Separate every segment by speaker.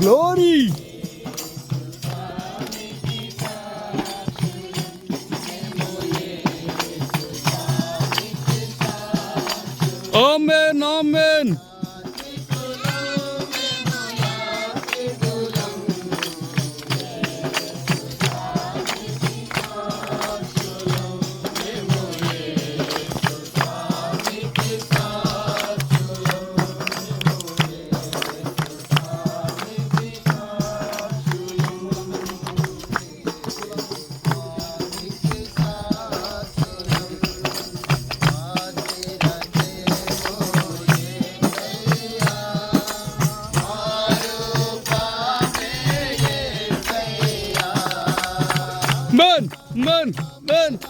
Speaker 1: Glory!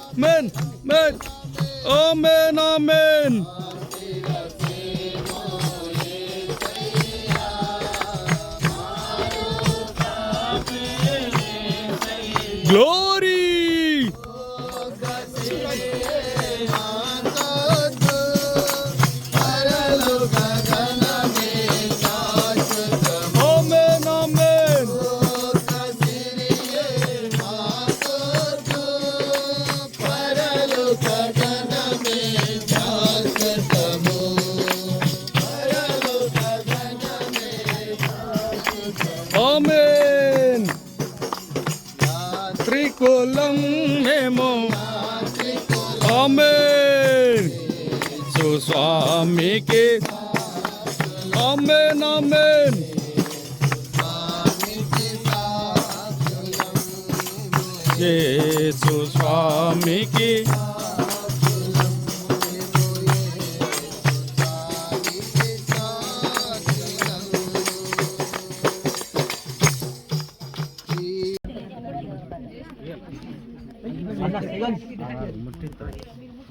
Speaker 1: Amen, amen, amen, amen. Glory. స్వామికి amen amen Yesu స్వామికి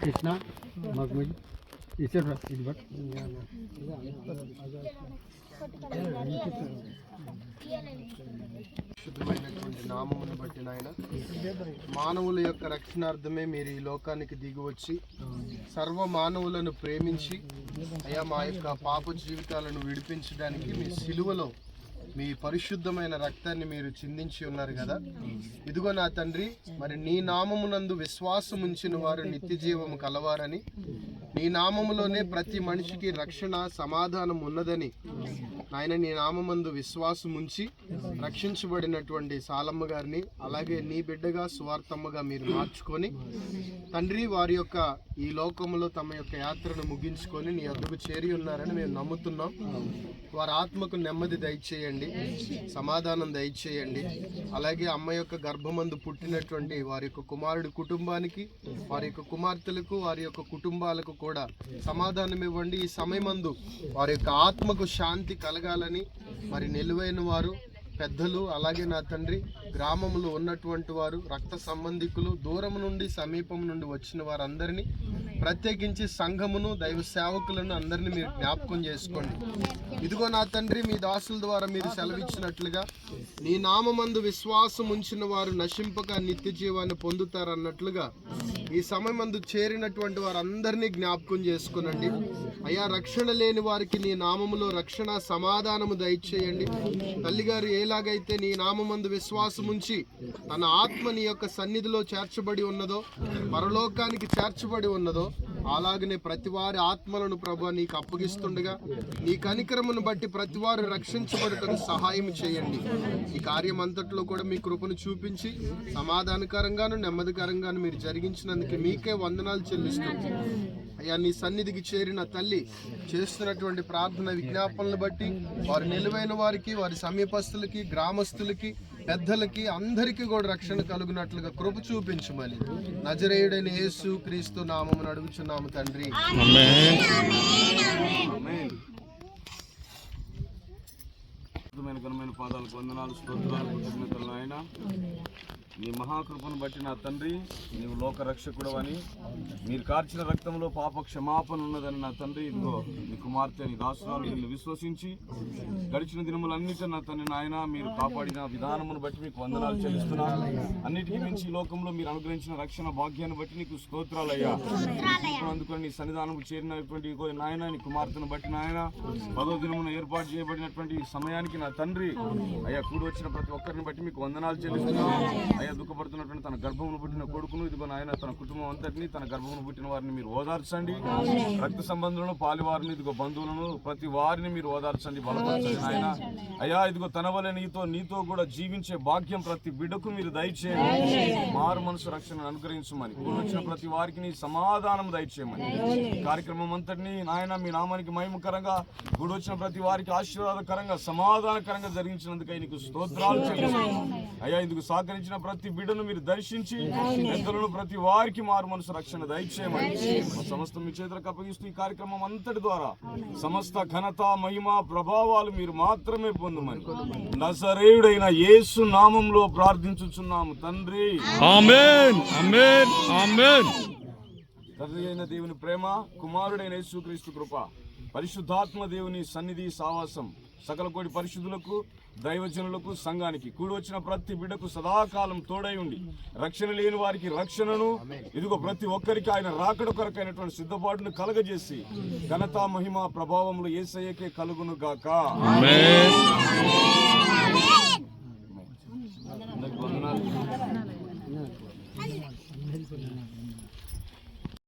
Speaker 2: కృష్ణ మాకు ఇచ్చారు ఇది బట్.
Speaker 3: శుద్ధమైనటువంటి నామమును బట్టి నాయన మానవుల యొక్క రక్షణార్థమే మీరు ఈ లోకానికి దిగివచ్చి సర్వ మానవులను ప్రేమించి అయా మా యొక్క పాప జీవితాలను విడిపించడానికి మీ సిలువలో మీ పరిశుద్ధమైన రక్తాన్ని మీరు చిందించి ఉన్నారు కదా? ఇదిగో నా తండ్రి మరి నీ నామమునందు విశ్వాసం ఉంచిన వారు నిత్య జీవము కలవారని నీ నామములోనే ప్రతి మనిషికి రక్షణ సమాధానం ఉన్నదని నాయన నీ నామందు విశ్వాసముంచి రక్షించబడినటువంటి సాలమ్మ గారిని అలాగే నీ బిడ్డగా సువార్తమ్మగా మీరు మార్చుకొని తండ్రి వారి యొక్క ఈ లోకములో తమ యొక్క యాత్రను ముగించుకొని నీ అద్దకు చేరి ఉన్నారని మేము నమ్ముతున్నాం. వారి ఆత్మకు నెమ్మది దయచేయండి సమాధానం దయచేయండి. అలాగే అమ్మ యొక్క గర్భమందు పుట్టినటువంటి వారి యొక్క కుమారుడి కుటుంబానికి వారి యొక్క కుమార్తెలకు వారి యొక్క కుటుంబాలకు కూడా సమాధానం ఇవ్వండి ఈ సమయమందు వారి యొక్క ఆత్మకు శాంతి కలగాలని మరి నిలువైన వారు పెద్దలు అలాగే నా తండ్రి గ్రామంలో ఉన్నటువంటి వారు రక్త సంబంధికులు దూరం నుండి సమీపం నుండి వచ్చిన వారందరినీ ప్రత్యేకించి సంఘమును దైవ సేవకులను అందరినీ మీరు జ్ఞాపకం చేసుకోండి. ఇదిగో నా తండ్రి మీ దాసుల ద్వారా మీరు సెలవిచ్చినట్లుగా నీ నామందు విశ్వాసం ఉంచిన వారు నశింపక నిత్య జీవాన్ని పొందుతారన్నట్లుగా ఈ సమయమందు చేరినటువంటి వారందరినీ జ్ఞాపకం చేసుకునండి. అయ్యా రక్షణ లేని వారికి నీ నామములో రక్షణ సమాధానము దయచేయండి. తల్లిగారు ఎలాగైతే నీ నామందు విశ్వాసం ఉంచి తన ఆత్మ నీ యొక్క సన్నిధిలో చేర్చబడి ఉన్నదో పరలోకానికి చేర్చబడి ఉన్నదో అలాగనే ప్రతి వారి ఆత్మలను ప్రభు నీకు అప్పగిస్తుండగా నీ కనికరమును బట్టి ప్రతి వారు రక్షించబడుటకు సహాయం చేయండి. ఈ కార్యం అంతట్లో కూడా మీ కృపను చూపించి సమాధానకరంగాను నెమ్మదికరంగాను మీరు జరిగించినందుకు మీకే వందనాలు చెల్లిస్తుంది అయ్యా నీ సన్నిధికి చేరిన తల్లి చేస్తున్నటువంటి ప్రార్థన విజ్ఞాపనలు బట్టి వారి నిలువైన వారికి వారి సమీపస్తులకి గ్రామస్తులకి పెద్దలకి అందరికీ కూడా రక్షణ కలుగునట్లుగా కృప చూపించమని నజరేయుడైన యేసు క్రీస్తు నామమును అడుగుచున్నాము తండ్రి.
Speaker 4: ఘనమైన పాదాలు వందనాలు స్తోత్రాలు కృతజ్ఞతలు నాయన. నీ మహాకృపను బట్టి నా తండ్రి నీవు లోకరక్షకుడు అని మీరు కార్చిన రక్తంలో పాప క్షమాపణ ఉన్నదని నా తండ్రి. ఇదిగో నీ కుమార్తె నీ దాసురాలు నిన్ను విశ్వసించి గడిచిన దినములన్నిటి నా తండ్రి నాయన మీరు కాపాడిన విధానమును బట్టి మీకు వందనాలు చెల్లిస్తున్నాను. అన్నిటికీ మించి లోకంలో మీరు అనుగ్రహించిన రక్షణ భాగ్యాన్ని బట్టి నీకు స్తోత్రాలు అయ్యా అందుకని నీ సన్నిధానం చేరినటువంటి నాయన నీ కుమార్తెను బట్టి నాయన పదో దినమున ఏర్పాటు చేయబడినటువంటి సమయానికి నా తండ్రి. అయ్యా కూడి వచ్చిన ప్రతి ఒక్కరిని బట్టి మీకు వందనాలు చెల్లిస్తున్నాను. అయ్యా దుఃఖపడుతున్నటువంటి తన గర్భమును పుట్టిన కొడుకును ఇదిగో నాయన తన కుటుంబం అంతటిని తన గర్భమును పుట్టిన వారిని మీరు ఓదార్చండి. రక్త సంబంధులను పాలివారిని ఇదిగో బంధువులను ప్రతి వారిని మీరు ఓదార్చండి బలపరచండి నాయన. అయ్యా ఇదిగో తన వల్ల నీతో నీతో కూడా జీవించే భాగ్యం ప్రతి బిడ్డకు మీరు దయచేయండి. మారు మనసు రక్షణను అనుగ్రహించమని వచ్చిన ప్రతి వారికి నీ సమాధానం దయచేయమని. కార్యక్రమం అంతటిని నాయన మీ నామానికి మహిమకరంగా గుడి వచ్చిన ప్రతి వారికి ఆశీర్వాదకరంగా సమాధానకరంగా జరిగించినందుకై నీకు స్తోత్రాలు అయ్యా ఇందుకు సహకరించిన ప్రతి బిడ్డను మీరు దర్శించి పెద్దలను ప్రతి వారికి మారు మనసు రక్షణ దయచేయమని. సమస్త మీ చేతులకు అప్పగిస్తూ ఈ కార్యక్రమం అంతటి ద్వారా సమస్త ఘనత మహిమ ప్రభావాలు మీరు మాత్రమే పొందమని. నజరేయుడైన యేసు నామంలో ప్రార్థించుచున్నాము తండ్రి.
Speaker 1: ఆమెన్. ఆమెన్. ఆమెన్.
Speaker 4: తండ్రి అయిన దేవుని ప్రేమ కుమారుడైన యేసుక్రీస్తు కృప పరిశుద్ధాత్మ దేవుని సన్నిధి సావాసం. సకల కోటి పరిశుద్ధులకు దైవజనులకు సంఘానికి కూడి వచ్చిన ప్రతి బిడ్డకు సదాకాలం తోడై ఉండి రక్షణ లేని వారికి రక్షణను ఇదిగో ప్రతి ఒక్కరికి ఆయన రాకడ కొరకైనటువంటి సిద్ధపాటును కలగజేసి ఘనత మహిమ ప్రభావములు ఏసయ్యకే కలుగును గాక.
Speaker 1: ఆమెన్